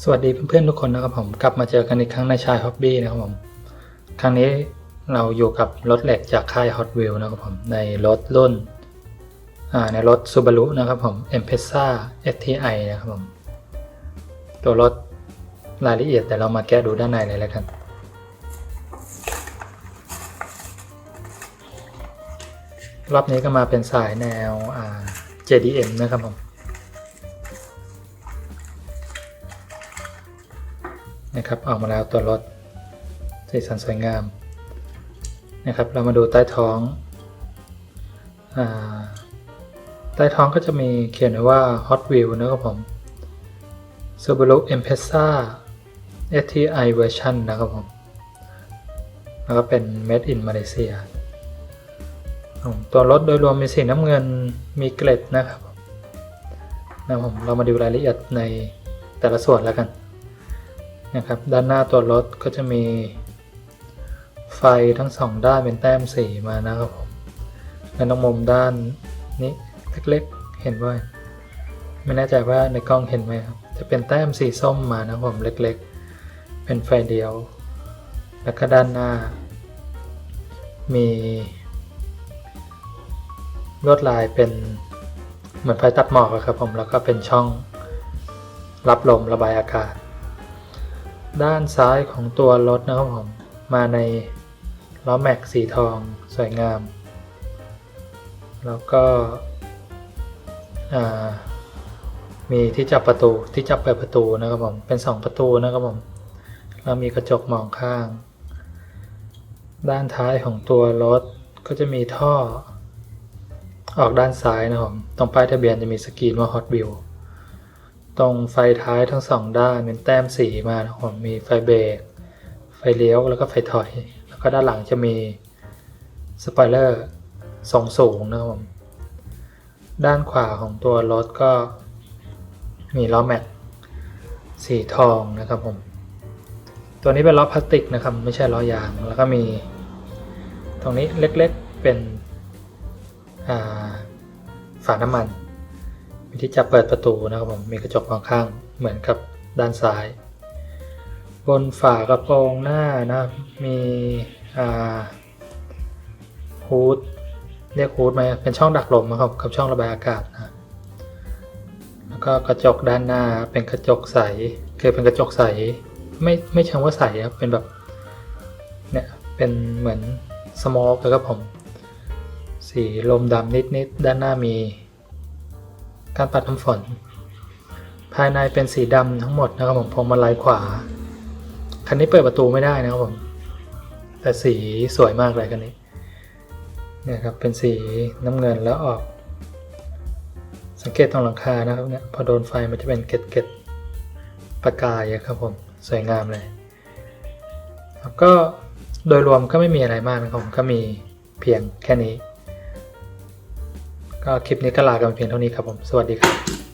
สวัสดีเพื่อนๆทุกคนนะครับผมกลับมาเจอกันอีกครั้งในชายฮอบบี้นะครับผมครั้งนี้เราอยู่กับรถเหล็กจากค่าย Hot Wheels นะครับผมในรถรุ่นในรถ Subaru นะครับผม m p e z a STI นะครับผมตัวรถรายละเอียดแต่เรามาแกะดูด้านในเลยแล้วกันรอบนี้ก็มาเป็นสายแนว JDM นะครับผม นะครับออกมาแล้วตัวรถสีสันสวยงามนะครับ เรามาดูใต้ท้องอใต้ท้องก็จะมีเขียนไว้ว่า Hot Wheels นะครับผม Subaru Impreza STI Version นะครับผม แล้วก็เป็น Made in Malaysia ตัวรถโดยรวมมีสีน้ำเงินมีเกล็ดนะครับนะผมเรามาดูรายละเอียดในแต่ละส่วนแล้วกัน นะครับ ด้านหน้าตัวรถก็จะมีไฟทั้งสองด้านเป็นแต้มสีมานะครับผมและตรงมุมด้านนี้เล็กๆ เห็นว่าไม่แน่ใจว่าในกล้องเห็นไหมครับ จะเป็นแต้มสีส้มมานะครับผมเล็กๆ เป็นไฟเดียว แล้วก็ด้านหน้า มีลวดลายเป็นเหมือนไฟตัดหมอกครับผม แล้วก็เป็นช่องรับลมระบายอากาศ ด้านซ้ายของตัวรถนะครับผม มาในล้อแม็กสีทองสวยงาม แล้วก็มีที่จับประตูที่จับเปิดประตูนะครับผม เป็น 2 ประตูนะครับผมแล้วมีกระจกมองข้าง ด้านท้ายของตัวรถก็จะมีท่อออกด้านซ้ายนะครับผม ตรงป้ายทะเบียนจะมีสกรีนว่า Hot Wheels ตรงไฟท้ายทั้งสองด้านเป็นแต้มสีมานะครับผมมีไฟเบรกไฟเลี้ยวแล้วก็ไฟถอย แล้วก็ด้านหลังจะมีสปอยเลอร์ทรงสูงนะครับผมด้านขวาของตัวรถก็มีล้อแม็กสีทองนะครับผม ตัวนี้เป็นล้อพลาสติกนะครับ ไม่ใช่ล้อยาง แล้วก็มี ตรงนี้เล็กๆเป็นฝาน้ำมัน มีที่จะเปิดประตูนะครับผมมีกระจกมองข้างเหมือนกับด้านซ้าย บนฝากระโปรงหน้านะครับมีฮูดเรียกฮูดไหมเป็นช่องดักลมนะครับกับช่องระบายอากาศนะแล้วก็กระจกด้านหน้าเป็นกระจกใสคือเป็นกระจกใสไม่ไม่เชิงว่าใสครับเป็นแบบเนี่ยเป็นเหมือนสโมกแล้วก็ผมสีลมดำนิดๆด้านหน้ามี การปัดน้ำฝน ภายในเป็นสีดำทั้งหมดนะครับผมพวงมาลัยขวา คันนี้เปิดประตูไม่ได้นะครับผม แต่สีสวยมากเลยคันนี้เนี่ยครับเป็นสีน้ำเงินแล้วออก สังเกตตรงหลังคานะครับเนี่ยพอโดนไฟมันจะเป็นเกล็ดเกล็ดประกายอะครับผมสวยงามเลยแล้วก็โดยรวมก็ไม่มีอะไรมากนะครับผมก็มีเพียงแค่นี้ ก็คลิปนี้ก็ลากันเพียงเท่านี้ครับผม สวัสดีครับ